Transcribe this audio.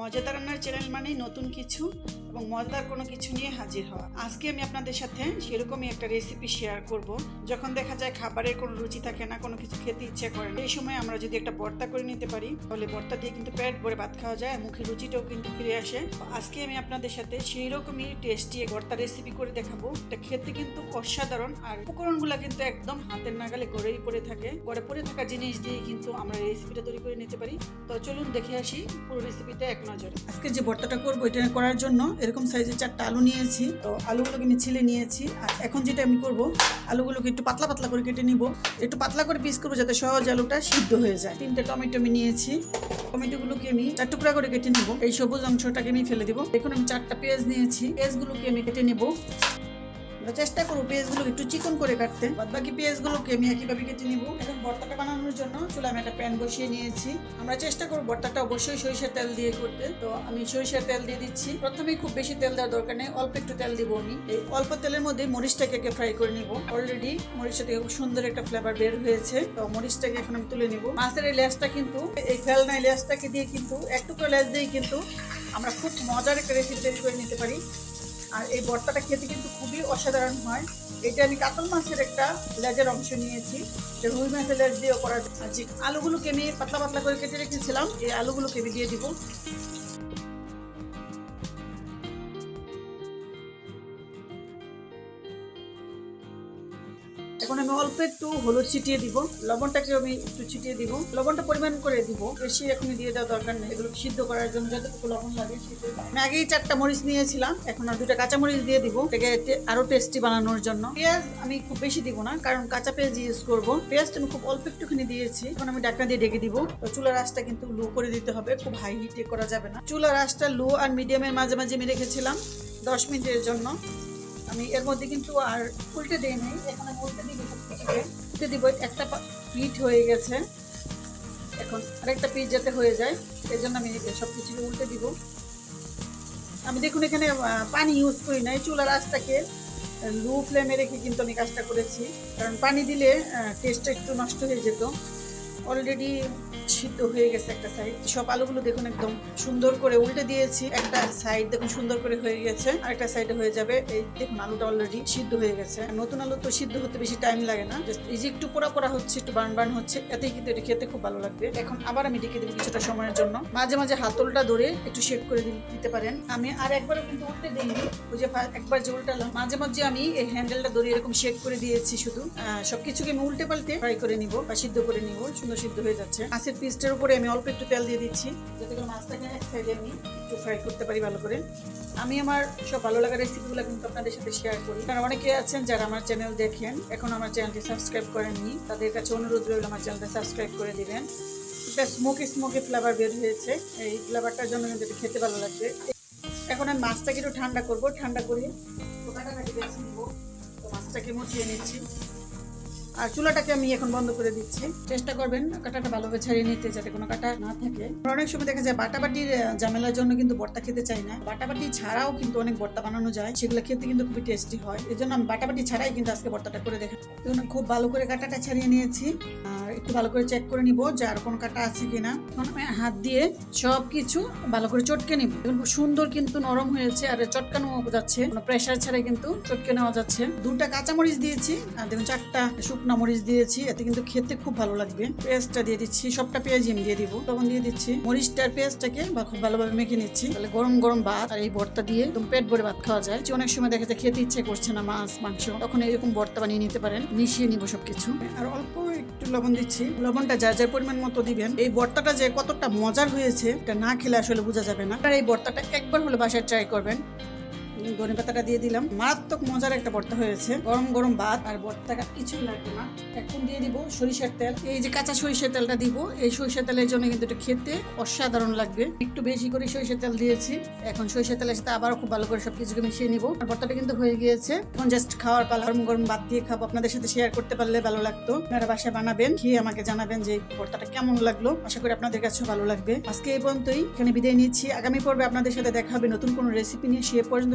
মজাদার রান্নার চ্যানেল মানেই নতুন কিছু এবং মজাদার কোনো কিছু নিয়ে হাজির হওয়া। আজকে আমি আপনাদের সাথে সেরকমই একটা রেসিপি শেয়ার করব। যখন দেখা যায় খাবারের কোনো রুচি থাকে না, কোনো কিছু খেতে ইচ্ছে করে না, এই সময় আমরা যদি একটা ভর্তা করে নিতে পারি, তাহলে ভর্তা দিয়ে কিন্তু পেট ভরে ভাত খাওয়া যায় মুখের রুচিটাও কিন্তু ফিরে আসে। আজকে আমি আপনাদের সাথে সেই রকমই টেস্টি ভর্তা রেসিপি করে দেখাবো। এটা খেতে কিন্তু অসাধারণ আর উপকরণগুলো কিন্তু একদম হাতের নাগালে গড়েই পড়ে থাকে। গড়ে পড়ে থাকা জিনিস দিয়ে কিন্তু আমরা রেসিপিটা তৈরি করে নিতে পারি। তো চলুন দেখে আসি পুরো রেসিপিটা এক নজরে। আজকে যে ভর্তাটা করব, এটা করার জন্য এরকম সাইজের চারটা আলু নিয়েছি। তো আলুগুলোকে আমি ছিলে নিয়েছি। আর এখন যেটা আমি করব, আলুগুলোকে একটু পাতলা পাতলা করে কেটে নিব। একটু পাতলা করে পিস করব যাতে সহজ আলুটা সিদ্ধ হয়ে যায়। তিনটে টমেটো আমি নিয়েছি। টমেটোগুলোকে আমি চার টুকরা করে কেটে নিব। এই সবুজ অংশটাকে আমি ফেলে দিব। এখন আমি চারটা পেঁয়াজ নিয়েছি। পেঁয়াজগুলোকে আমি কেটে নিব। আমরা চেষ্টা করব পেঁয়াজগুলো একটু চিকন করে কাটতে। বাদ বাকি পেঁয়াজগুলোকে আমি একইভাবে কেটে নিব। এখন ভর্তাটা বানানোর জন্য চুলে আমি একটা প্যান বসিয়ে নিয়েছি। আমরা চেষ্টা করব ভর্তাটা অবশ্যই সরিষার তেল দিয়ে করতে। তো আমি সরিষার তেল দিয়ে দিচ্ছি। প্রথমে খুব বেশি তেল দেওয়ার দরকার নেই, অল্প একটু তেল দিব আমি। এই অল্প তেলের মধ্যে মরিচটাকে ফ্রাই করে নিব। অলরেডি মরিচটা থেকে খুব সুন্দর একটা ফ্লেভার বের হয়েছে। তো মরিচটাকে এখন আমি তুলে নিব। মাছের এই লেসটা কিন্তু, এই ফেলনাই লেসটাকে দিয়ে কিন্তু একটু করে লেস দিয়ে কিন্তু আমরা খুব মজার একটা রেসিপি তৈরি করে নিতে পারি। আর এই বর্তাটা খেতে কিন্তু খুবই অসাধারণ হয়। এটা আমি কাতল মাছের একটা লেজের অংশ নিয়েছি। রুই মাছের লেজ দিয়েও করা যায়। আর যে আলুগুলোকে আমি পাতলা পাতলা করে কেটে রেখেছিলাম, এই আলুগুলোকে আমি দিয়ে দিব। এখন আমি অল্প একটু হলুদ ছিটিয়ে দিব। লবণটাকে আমি একটু ছিটিয়ে দিব। লবণটা পরিমাণ করে দিব। বেশি এখনই দিয়ে দেওয়া দরকার নেই। এগুলো সিদ্ধ করার জন্য যতটুকু লবণ লাগে আমি আগেই চারটা মরিচ নিয়েছিলাম। এখন আর দুটা কাঁচা মরিচ দিয়ে দিব। এটাকে আরও টেস্টি বানানোর জন্য। পেঁয়াজ আমি খুব বেশি দিব না, কারণ কাঁচা পেঁয়াজ ইউজ করব। পেঁয়াজটা আমি খুব অল্প একটুখানি দিয়েছি। এখন আমি ডাকনা দিয়ে ডেকে দিব। চুলার আঁচটা কিন্তু লো করে দিতে হবে। খুব হাই হিটে করা যাবে না। চুলার আঁচটা লো আর মিডিয়ামের মাঝে মাঝে আমি রেখেছিলাম দশ মিনিটের জন্য। আমি এর মধ্যে কিন্তু আর উল্টে দিই নাই, এখন উল্টে দিব উল্টে দিব, একটা পিঠ হয়ে গেছে। এখন আরেকটা পিঠ যাতে হয়ে যায় এই জন্য আমি সব কিছুকে উল্টে দিব। আমি দেখুন এখানে পানি ইউজ করি নাই, চুলার আঁচটাকে লো ফ্লেমে রেখে কিন্তু আমি কাজটা করেছি। কারণ পানি দিলে টেস্টটা একটু নষ্ট হয়ে যেত। অলরেডি সিদ্ধ হয়ে গেছে একটা সাইড সব আলুগুলো দেখুন একদম সুন্দর করে উল্টে দিয়েছি। একটা সাইড দেখুন সুন্দর করে হয়ে গেছে, আরেকটা সাইডে হয়ে যাবে। এই দেখুন আলুটা অলরেডি সিদ্ধ হয়ে গেছে। নতুন আলু তো সিদ্ধ হতে বেশি টাইম লাগে না। এই যে একটু পোড়া পোড়া হচ্ছে, একটু বার্ন বার্ন হচ্ছে, এতেই কিন্তু এটা খেতে খুব ভালো লাগবে। এখন আবার আমি ডেকে দেবো কিছুটা সময়ের জন্য। মাঝে মাঝে হাতলটা ধরে একটু শেক করে দিতে পারেন। আমি আর একবারও কিন্তু উল্টে দিইনি। ওই যে একবার যে উল্টালাম। মাঝে মাঝে আমি এই হ্যান্ডেলটা ধরে এরকম শেক করে দিয়েছি শুধু। সবকিছুকে আমি উল্টে পাল্টে ফ্রাই করে নিব বা সিদ্ধ করে নিব। সুন্দর সিদ্ধ হয়ে যাচ্ছে। মাছের পিসটার উপরে আমি অল্প একটু তেল দিয়ে দিচ্ছি। যাতে করে মাছটাকে এক সাইডে আমি একটু ফ্রাই করতে পারি ভালো করে। আমি আমার সব ভালো লাগা রেসিপিগুলো কিন্তু আপনাদের সাথে শেয়ার করি। কারণ অনেকে আছেন যারা আমার চ্যানেল দেখেন, এখন আমার চ্যানেলটি সাবস্ক্রাইব করেননি, তাদের কাছে অনুরোধ রইল আমার চ্যানেলটা সাবস্ক্রাইব করে দিবেন। এটা স্মোকি স্মোকি ফ্লেভার বের হয়েছে। এই ফ্লেভারটার জন্য কিন্তু এটা খেতে ভালো লাগবে। এখন আমি মাছটাকে একটু ঠান্ডা করব। ঠান্ডা করে কাটাকাটি তো মাছটাকে মুছিয়ে নিচ্ছি। আর চুলাটাকে আমি এখন বন্ধ করে দিচ্ছি। চেষ্টা করবেন কাঁটাটা ভালোভাবে ছাড়িয়ে নিতে যাতে কোনো কাটা না থাকে। অনেক সময় দেখা যায় বাটাবাটির ঝামেলার জন্য কিন্তু ভর্তা খেতে চাই না। বাটাবাটি ছাড়াও কিন্তু অনেক ভর্তা বানানো যায়। সেগুলো খেতে কিন্তু খুবই টেস্টি হয়। এই জন্য আমি বাটাবাটি ছাড়াই কিন্তু আজকে ভর্তাটা করে দেখি খুব ভালো করে কাঁটাটা ছাড়িয়ে নিয়েছি। আর একটু ভালো করে চেক করে নিব যে আর কোনো কাটা আছে কিনা। হাত দিয়ে সব কিছু ভালো করে চটকে নিব। খুব সুন্দর কিন্তু নরম হয়েছে আর চটকানো যাচ্ছে। কোনো প্রেশার ছাড়াই কিন্তু চটকে নেওয়া যাচ্ছে। দুটা কাঁচামরিচ দিয়েছি। আর দেখুন, চারটা শুকনা মরিচ দিয়েছি, এতে কিন্তু খেতে খুব ভালো লাগবে। পেঁয়াজটা দিয়ে দিচ্ছি, সবটা পেঁয়াজ আমি দিয়ে দিব। তখন দিয়ে দিচ্ছি। মরিচটার পেঁয়াজটাকে বা খুব ভালোভাবে মেখে নিচ্ছি। তাহলে গরম গরম ভাত আর এই ভর্তা দিয়ে একদম পেট ভরে ভাত খাওয়া যায়। অনেক সময় দেখা যায় খেতে ইচ্ছে করছে না মাছ, মাংস, তখন এরকম ভর্তা বানিয়ে নিতে পারেন। মিশিয়ে নিব সবকিছু। আর অল্প একটু লবণ দিচ্ছি। লবণটা যার যার পরিমাণ মতো দিবেন। এই ভর্তাটা যে কতটা মজার হয়েছে, এটা না খেলে আসলে বোঝা যাবে না। আর এই ভর্তাটা একবার হলে বাসায় ট্রাই করবেন। ধনে পাতাটা দিয়ে দিলাম। মারাত্মক মজার একটা ভর্তা হয়েছে। গরম গরম ভাত আর ভর্তাটা কিছুই লাগবে না। এখন দিয়ে দিব সরিষার তেল। এই যে কাঁচা সরিষার তেলটা দিব। এই সরিষার তেলের জন্য কিন্তু এটা খেতে অসাধারণ লাগবে। একটু বেশি করে সরিষার তেল দিয়েছি। এখন সরিষার তেলের সাথে আবারও খুব ভালো করে সবকিছুকে মিশিয়ে নিব। আর ভর্তাটা কিন্তু হয়ে গিয়েছে। এখন জাস্ট খাওয়ার পালা। গরম গরম ভাত দিয়ে খাব। আপনাদের সাথে শেয়ার করতে পারলে ভালো লাগতো। আপনারা বাসায় বানাবেন, খেয়ে আমাকে জানাবেন যে ভর্তাটা কেমন লাগল। আশা করি আপনাদের কাছেও ভালো লাগবে। আজকে এই পর্যন্তই। এখানে বিদায় নিচ্ছি। আগামী পর্বে আপনাদের সাথে দেখা হবে নতুন কোনো রেসিপি নিয়ে। সে পর্যন্ত